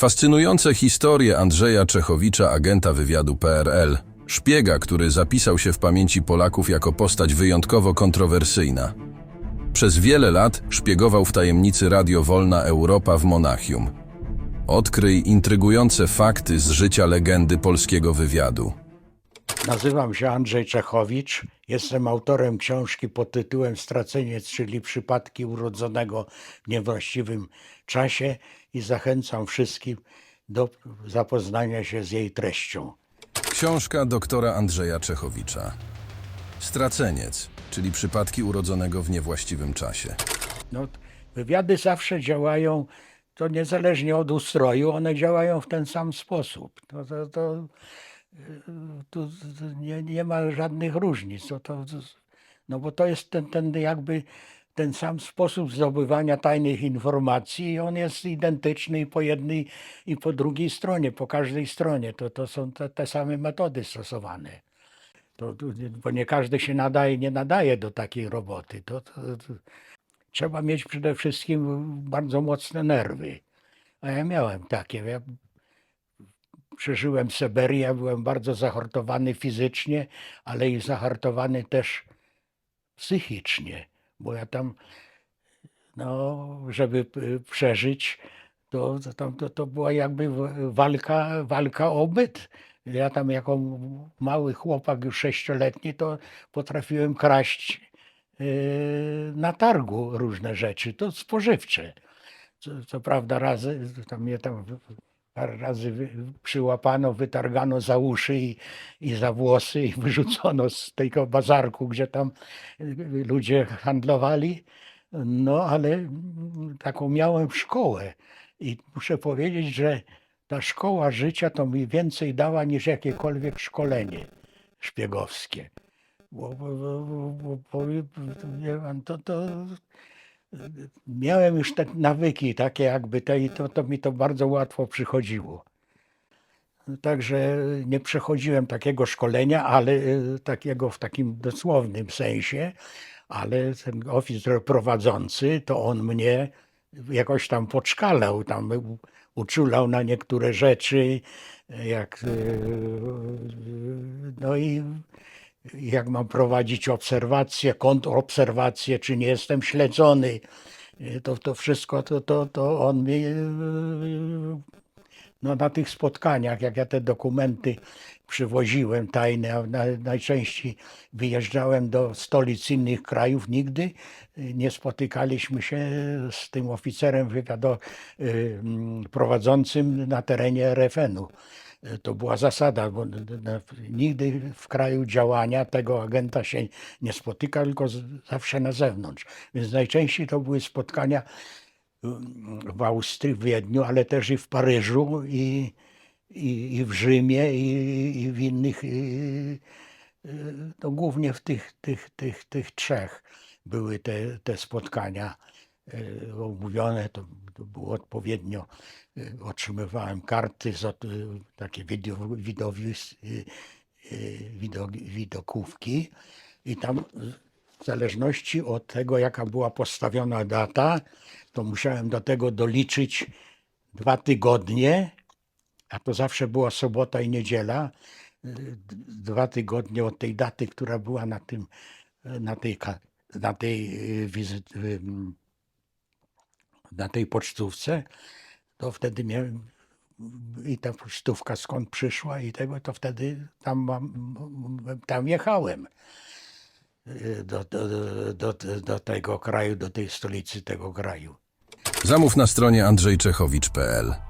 Fascynujące historie Andrzeja Czechowicza, agenta wywiadu PRL, szpiega, który zapisał się w pamięci Polaków jako postać wyjątkowo kontrowersyjna. Przez wiele lat szpiegował w tajemnicy Radio Wolna Europa w Monachium. Odkryj intrygujące fakty z życia legendy polskiego wywiadu. Nazywam się Andrzej Czechowicz. Jestem autorem książki pod tytułem Straceniec, czyli przypadki urodzonego w niewłaściwym czasie i zachęcam wszystkich do zapoznania się z jej treścią. Książka doktora Andrzeja Czechowicza. Straceniec, czyli przypadki urodzonego w niewłaściwym czasie. No, wywiady zawsze działają, to niezależnie od ustroju, one działają w ten sam sposób. To, to, to, tu nie, nie ma żadnych różnic. To, to, no bo to jest ten, ten jakby ten sam sposób zdobywania tajnych informacji i on jest identyczny i po jednej i po drugiej stronie, po każdej stronie. To, to są te, te same metody stosowane. To, to, bo nie każdy się nadaje, nie nadaje do takiej roboty. To, to, to, trzeba mieć przede wszystkim bardzo mocne nerwy. A ja miałem takie. Ja przeżyłem Syberię, byłem bardzo zahartowany fizycznie, ale i zahartowany też psychicznie, bo ja tam, no, żeby przeżyć, to, to, to, to była jakby walka, walka o byt. Ja tam jako mały chłopak, już sześcioletni, to potrafiłem kraść yy, na targu różne rzeczy, to spożywcze. Co, co prawda razy, tam mnie tam parę razy przyłapano, wytargano za uszy i, i za włosy i wyrzucono z tego bazarku, gdzie tam y, ludzie handlowali. No ale mm, taką miałem szkołę i muszę powiedzieć, że ta szkoła życia to mi więcej dała niż jakiekolwiek szkolenie szpiegowskie. Bo, bo, bo, bo, bo to, to miałem już te nawyki takie jakby te i to, to mi to bardzo łatwo przychodziło. Także nie przechodziłem takiego szkolenia, ale e, takiego w takim dosłownym sensie, ale ten oficer prowadzący, to on mnie jakoś tam podszkalał, tam uczulał na niektóre rzeczy, jak, e, no i jak mam prowadzić obserwacje, kontrobserwacje, czy nie jestem śledzony. E, To, to wszystko, to, to, to on mi e, no, na tych spotkaniach, jak ja te dokumenty przywoziłem tajne, a na, najczęściej wyjeżdżałem do stolic innych krajów, nigdy y, nie spotykaliśmy się z tym oficerem wywiado, y, mm, prowadzącym na terenie RFN-u. Y, To była zasada, bo nigdy w kraju działania tego agenta się nie spotyka, tylko zawsze na zewnątrz. Więc najczęściej to były spotkania w Austrii, w Wiedniu, ale też i w Paryżu, i, i, i w Rzymie, i, i w innych, i, y, no głównie w tych, tych, tych, tych trzech były te, te spotkania omówione, to, to było odpowiednio, y, otrzymywałem karty, z, od- y, takie widowis, widok, widokówki i tam w zależności od tego, jaka była postawiona data, to musiałem do tego doliczyć dwa tygodnie, a to zawsze była sobota i niedziela. Dwa tygodnie od tej daty, która była na tym, na tej, na tej, wizyt, na tej pocztówce, to wtedy miałem i ta pocztówka skąd przyszła i tego, to wtedy tam, mam, tam jechałem y, do, do, do, do, do tego kraju, do tej stolicy tego kraju. Zamów na stronie andrzejczechowicz.pl.